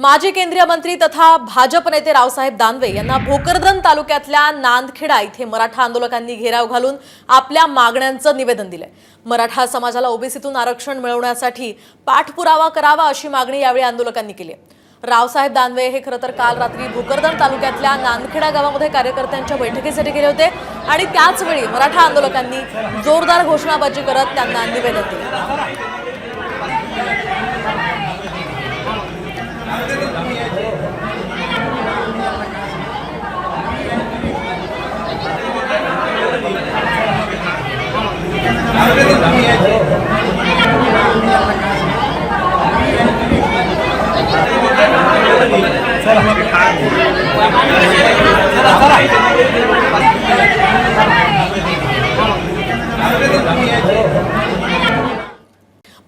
माजी केंद्रीय मंत्री तथा भाजप नेते रावसाहेब दानवे यांना भोकरदन तालुक्यातल्या नांदखेडा इथे मराठा आंदोलकांनी घेराव घालून आपल्या मागण्यांचं निवेदन दिलंय मराठा समाजाला ओबीसीतून आरक्षण मिळवण्यासाठी पाठपुरावा करावा अशी मागणी यावेळी आंदोलकांनी केली आहे. रावसाहेब दानवे हे खरं तर काल रात्री भोकरदन तालुक्यातल्या नांदखेडा गावामध्ये कार्यकर्त्यांच्या बैठकीसाठी गेले होते आणि त्याचवेळी मराठा आंदोलकांनी जोरदार घोषणाबाजी करत त्यांना निवेदन दिलं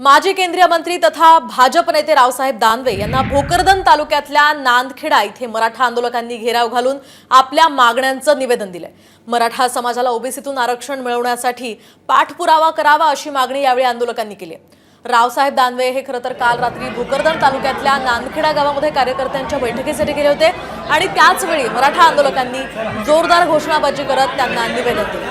माजी केंद्रीय मंत्री तथा भाजप नेते रावसाहेब दानवे यांना भोकरदन तालुक्यातल्या नांदखेडा इथे मराठा आंदोलकांनी घेराव घालून आपल्या मागण्यांचं निवेदन दिलंय मराठा समाजाला ओबीसीतून आरक्षण मिळवण्यासाठी पाठपुरावा करावा अशी मागणी यावेळी आंदोलकांनी केली आहे. रावसाहेब दानवे हे खरं तर काल रात्री भोकरदन तालुक्यातल्या नांदखेडा गावामध्ये कार्यकर्त्यांच्या बैठकीसाठी गेले होते आणि त्याचवेळी मराठा आंदोलकांनी जोरदार घोषणाबाजी करत त्यांना निवेदन दिलं.